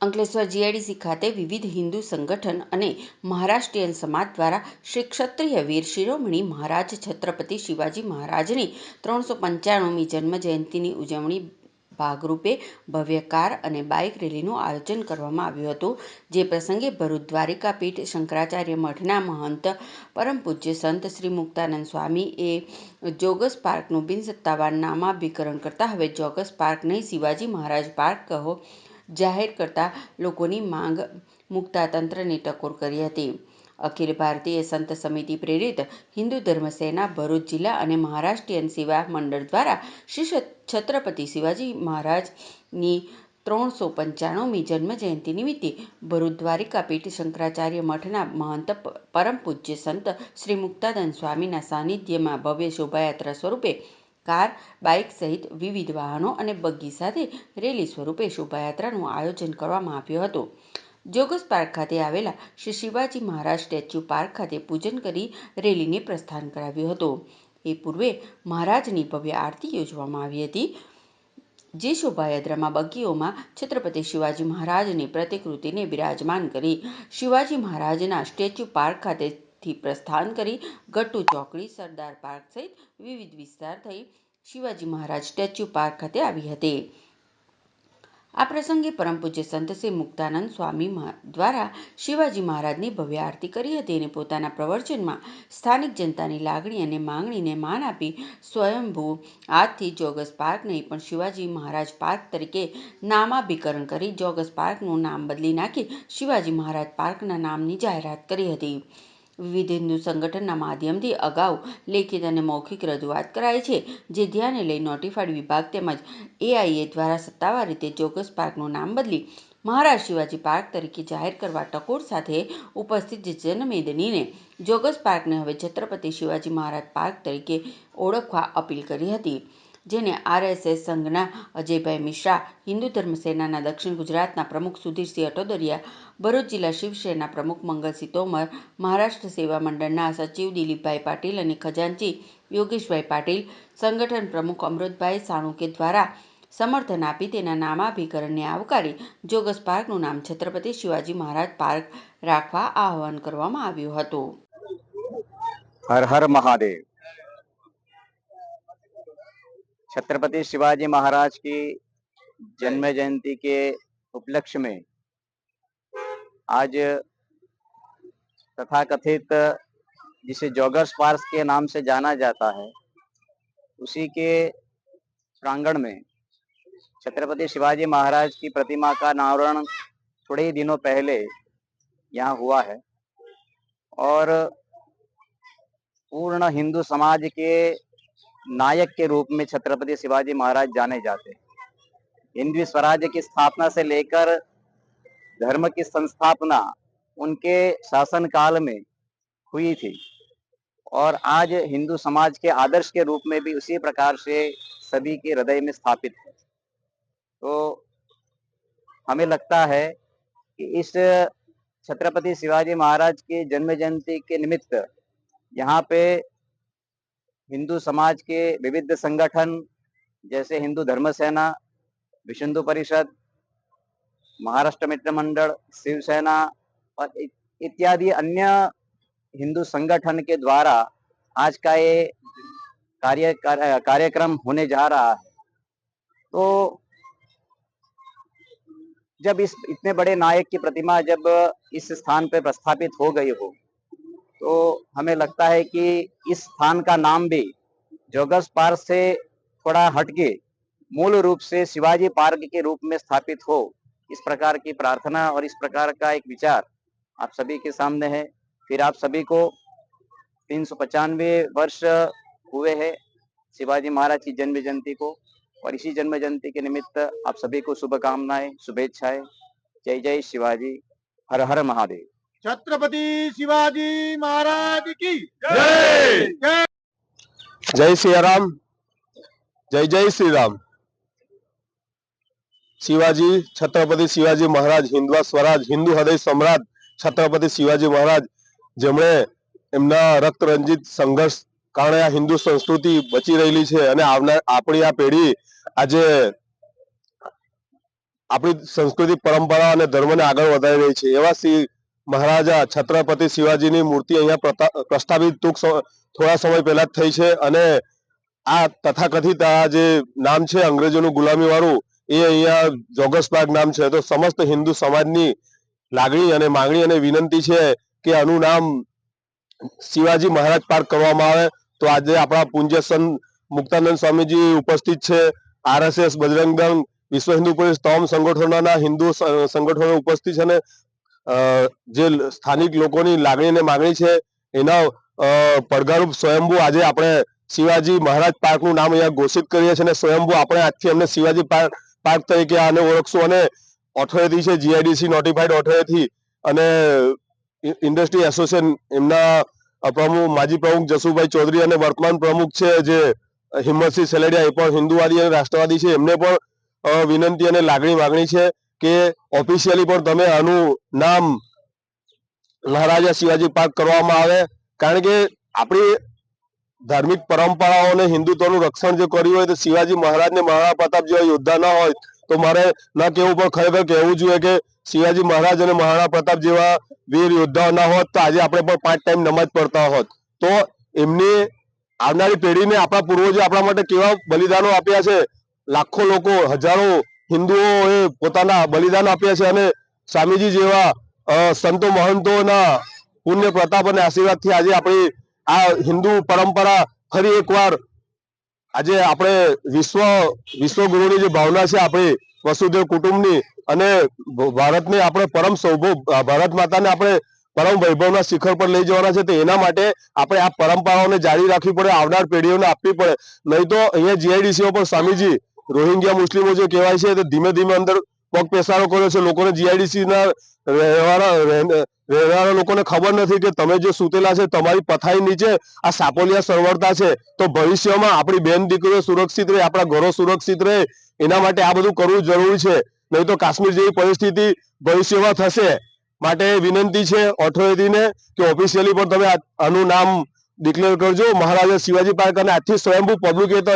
Ankleshwar GIDC ખાતે વિવિધ હિન્દુ સંગઠન અને મહારાષ્ટ્રીયન સમાજ દ્વારા શ્રી ક્ષત્રિય વીર શિરોમણી મહારાજ છત્રપતિ શિવાજી મહારાજની ત્રણસો પંચાણુમી જન્મ જયંતિની ઉજવણી ભાગરૂપે ભવ્ય કાર અને બાઇક રેલીનું આયોજન કરવામાં આવ્યું હતું. જે પ્રસંગે ભરૂચ દ્વારિકાપીઠ શંકરાચાર્ય મઠના મહંત પરમ પૂજ્ય સંત શ્રી મુક્તાનંદ સ્વામી એ જોગસ પાર્કનું બિનસત્તાવાર નામાભિકરણ કરતા હવે જોગસ પાર્ક નહીં, શિવાજી મહારાજ પાર્ક કહો. જાહેર કરતા લોકોની માંગ મૂકતા તંત્રને ટકોર કરી હતી. અખિલ ભારતીય સંત સમિતિ પ્રેરિત હિન્દુ ધર્મ સેના ભરૂચ જિલ્લા અને મહારાષ્ટ્રીયન સેવા મંડળ દ્વારા શ્રી છત્રપતિ શિવાજી મહારાજની ત્રણસો પંચાણુમી જન્મજયંતિ નિમિત્તે ભરૂચ દ્વારિકાપીઠ શંકરાચાર્ય મઠના મહંત પરમ પૂજ્ય સંત શ્રી મુક્તાનંદ સ્વામીના સાનિધ્યમાં ભવ્ય શોભાયાત્રા સ્વરૂપે કાર, બાઇક સહિત વિવિધ વાહનો અને બગ્ગી સાથે રેલી સ્વરૂપે શોભાયાત્રાનું આયોજન કરવામાં આવ્યું હતું. જોગસ પાર્ક ખાતે આવેલા શ્રી શિવાજી મહારાજ સ્ટેચ્યુ પાર્ક ખાતે પૂજન કરી રેલીને પ્રસ્થાન કરાવ્યું હતું. એ પૂર્વે મહારાજની ભવ્ય આરતી યોજવામાં આવી હતી, જે શોભાયાત્રામાં બગીઓમાં છત્રપતિ શિવાજી મહારાજની પ્રતિકૃતિને બિરાજમાન કરી શિવાજી મહારાજના સ્ટેચ્યુ પાર્ક ખાતેથી પ્રસ્થાન કરી ગટ્ટુ ચોકડી, સરદાર પાર્ક સહિત વિવિધ વિસ્તાર થઈ શિવાજી મહારાજ સ્ટેચ્યુ પાર્ક ખાતે આવી હતી. આ પ્રસંગે પરમ પૂજ્ય સંત શ્રી મુક્તાનંદ સ્વામી દ્વારા શિવાજી મહારાજની ભવ્ય આરતી કરી હતી અને પોતાના પ્રવચનમાં સ્થાનિક જનતાની લાગણી અને માંગણીને માન આપી સ્વયંભૂ આજથી જોગસ પાર્ક નહીં, પણ શિવાજી મહારાજ પાર્ક તરીકે નામાભિકરણ કરી જોગસ પાર્કનું નામ બદલી નાખી શિવાજી મહારાજ પાર્કના નામની જાહેરાત કરી હતી. વિવિધ હિન્દુ સંગઠનના માધ્યમથી અગાઉ લેખિત અને મૌખિક રજૂઆત કરાઈ છે, જે ધ્યાને લઈ નોટિફાઈડ વિભાગ તેમજ એઆઈએ દ્વારા સત્તાવાર રીતે ચોક્કસ પાર્કનું નામ બદલી મહારાજ શિવાજી પાર્ક તરીકે જાહેર કરવા ટકોર સાથે ઉપસ્થિત જનમેદનીને જોગસ પાર્કને હવે છત્રપતિ શિવાજી મહારાજ પાર્ક તરીકે ઓળખવા અપીલ કરી હતી. જેને આરએસએસ સંઘના અજયભાઈ મિશ્રા, હિન્દુ ધર્મ સેનાના દક્ષિણ ગુજરાતના પ્રમુખ સુધીરસિંહ અટોદરિયા, ભરૂચ જિલ્લા શિવસેના પ્રમુખ મંગલસિંહ તોમર, મહારાષ્ટ્ર સેવા મંડળના સચિવ દિલીપભાઈ પાટીલ અને ખજાનચી યોગેશભાઈ પાટીલ, સંગઠન પ્રમુખ અમૃતભાઈ સાણુકે દ્વારા સમર્થન આપી તેના નામાભિકરણને આવકારી જોગસ પાર્કનું નામ છત્રપતિ શિવાજી મહારાજ પાર્ક રાખવા આહવાન કરવામાં આવ્યું હતું. હર હર મહાદેવ. छत्रपति शिवाजी महाराज की जन्म जयंती के उपलक्ष्य में आज तथाकथित जिसे जॉगर्स पार्क के नाम से जाना जाता है उसी के प्रांगण में छत्रपति शिवाजी महाराज की प्रतिमा का अनावरण थोड़े ही दिनों पहले यहाँ हुआ है। और पूर्ण हिंदू समाज के नायक के रूप में छत्रपति शिवाजी महाराज जाने जाते हैं। हिंदवी स्वराज्य की स्थापना से लेकर धर्म की संस्थापना उनके शासन काल में हुई थी। और आज हिंदू समाज के आदर्श के रूप में भी उसी प्रकार से सभी के हृदय में स्थापित है। तो हमें लगता है कि इस छत्रपति शिवाजी महाराज की जन्म जयंती के निमित्त यहाँ पे हिंदू समाज के विविध संगठन, जैसे हिंदू धर्म सेना विश्व हिंदू परिषद, महाराष्ट्र मित्र मंडल शिवसेना और इत्यादि अन्य हिंदू संगठन के द्वारा आज का ये कार्य कार्यक्रम होने जा रहा है। तो जब इस, इतने बड़े नायक की प्रतिमा जब इस स्थान पर प्रस्थापित हो गई हो तो हमें लगता है कि इस स्थान का नाम भी जोगस पार्क से थोड़ा हटके मूल रूप से शिवाजी पार्क के रूप में स्थापित हो, इस प्रकार की प्रार्थना और इस प्रकार का एक विचार आप सभी के सामने है। फिर आप सभी को तीन वर्ष हुए हैं शिवाजी महाराज की जन्म जयंती को और इसी जन्म जयंती के निमित्त आप सभी को शुभकामनाएँ, शुभेच्छाएँ। जय जय शिवाजी, हर हर महादेव। છત્રપતિ શિવાજી મહારાજ કી જય! જય! શ્રી જય જય શ્રી શિવાજી છત્રપતિ શિવાજી મહારાજ હિન્દવા સ્વરાજ હિન્દુ હૃદય સમ્રાટ છત્રપતિ શિવાજી મહારાજ જેમણે એમના રક્ત રંજિત સંઘર્ષ કારણે આ હિન્દુ સંસ્કૃતિ બચી રહેલી છે અને આવનાર આપણી આ પેઢી આજે આપણી સંસ્કૃતિ પરંપરા અને ધર્મને આગળ વધારી રહી છે. એવા શ્રી મહારાજા છત્રપતિ શિવાજીની મૂર્તિ અહીંયા પ્રસ્થાપિત ટૂંક થોડા સમય પહેલા જ થઈ છે અને આ તથાકથિત આ જે નામ છે અંગ્રેજોનું ગુલામી વાળું એ અહીંયા જોગસ પાર્ક નામ છે. તો સમસ્ત હિન્દુ સમાજની લાગણી અને માંગણી અને વિનંતી છે કે આનું નામ શિવાજી મહારાજ પાર્ક કરવામાં આવે. તો આજે આપણા પૂજ્ય સંત મુક્તાનંદ સ્વામીજી ઉપસ્થિત છે. આરએસએસ બજરંગ દળ વિશ્વ હિન્દુ પરિષદ તમામ સંગઠનોના હિન્દુ સંગઠનો ઉપસ્થિત છે અને જે સ્થાનિક લોકોની લાગણી અને માંગણી છે, એના પડઘારૂપ સ્વયંભૂ આજે આપણે શિવાજી મહારાજ પાર્કનું નામ અહીંયા ઘોષિત કરીએ છીએ અને સ્વયંભૂ આપણે આજથી અમને શિવાજી પાર્ક તરીકે આને ઓળખશું અને ઓથોરિટી છે, જીઆઈડીસી, નોટિફાઈડ ઓથોરિટી અને ઇન્ડસ્ટ્રી એસોસિએશન એમના પ્રમુખ, માજી પ્રમુખ જસુભાઈ ચૌધરી અને વર્તમાન પ્રમુખ છે જે હિંમતસિંહ સેલેડિયા, એ પણ હિન્દુવાદી અને રાષ્ટ્રવાદી છે. એમને પણ વિનંતી અને લાગણી માગણી છે. કે ઓફિશિયલી પણ તમે આનું નામ મહારાજા શિવાજી પાર્ક કરવામાં આવે. કારણ કે આપણી ધાર્મિક પરંપરાઓને હિન્દુત્વનું રક્ષણ જે કર્યું હોય તો શિવાજી મહારાજને મહારાણા પ્રતાપ જેવા યોદ્ધા ના હોય તો મારે ના કેવું પણ ખરેખર કહેવું જોઈએ કે શિવાજી મહારાજ અને મહારાણા પ્રતાપ જેવા વીર યોદ્ધાઓ ના હોત તો આજે આપણે પણ પાંચ ટાઈમ નમાજ પડતા હોત. તો એમની આવનારી પેઢીને આપણા પૂર્વજો આપણા માટે કેવા બલિદાનો આપ્યા છે. લાખો લોકો, હજારો હિન્દુઓએ પોતાના બલિદાન આપ્યા છે અને સ્વામીજી જેવા સંતો મહંતોના પુણ્ય, પ્રતાપ અને આશીર્વાદથી આજે આપણી આ હિન્દુ પરંપરા ફરી એકવાર આજે આપણે વિશ્વ, વિશ્વગુરુની જે ભાવના છે આપણી વસુદેવ કુટુંબની અને ભારતને આપણે પરમ સૌભો ભારત માતાને આપણે પરમ વૈભવના શિખર પર લઈ જવાના છે, તો એના માટે આપણે આ પરંપરાઓને જાળવી રાખવી પડે, આવનાર પેઢીઓને આપવી પડે. નહીં તો અહીંયા જીઆઈડીસીઓ પર સ્વામીજી રોહિંગ્યા મુસ્લિમો જે કહેવાય છે તે ધીમે ધીમે અંદર પગ પેસારો કર્યો છે. લોકોને જીઆઈડીસી ના રહેવાના રહેવાના લોકોને ખબર નથી કે તમે જે સૂતેલા છે તમારી પથાઈ નીચે આ સાપોલિયા સરવડતા છે. તો ભવિષ્યમાં આપણી બેન દીકરીઓ સુરક્ષિત રહે, આપણા ઘરો સુરક્ષિત રહે, એના માટે આ બધું કરવું જરૂરી છે. નહીં તો કાશ્મીર જેવી પરિસ્થિતિ ભવિષ્યમાં થશે. માટે વિનંતી છે, ઓથોરિટીને, કે ઓફિશિયલી પણ તમે આનું નામ ડિક્લેર કરજો. મહારાજા શિવાજી પાર્ક અને આજથી સ્વયંભૂ પબ્લિક એ તો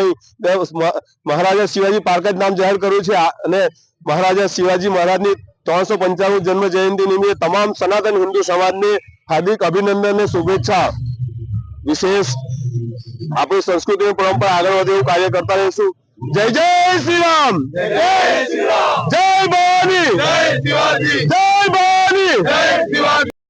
મહારાજા શિવાજી પાર્ક જ નામ જાહેર કર્યું છે. અને મહારાજા શિવાજી મહારાજની ત્રણસો પંચાણું જન્મ જયંતિ નિમિત્તે તમામ સનાતન હિન્દુ સમાજને હાર્દિક અભિનંદન અને શુભેચ્છા. વિશેષ આપણી સંસ્કૃતિ પરંપરા આગળ વધે એવું કાર્ય કરતા રહીશું. જય જય શ્રી રામ જય ભવાની! જય ભવાની!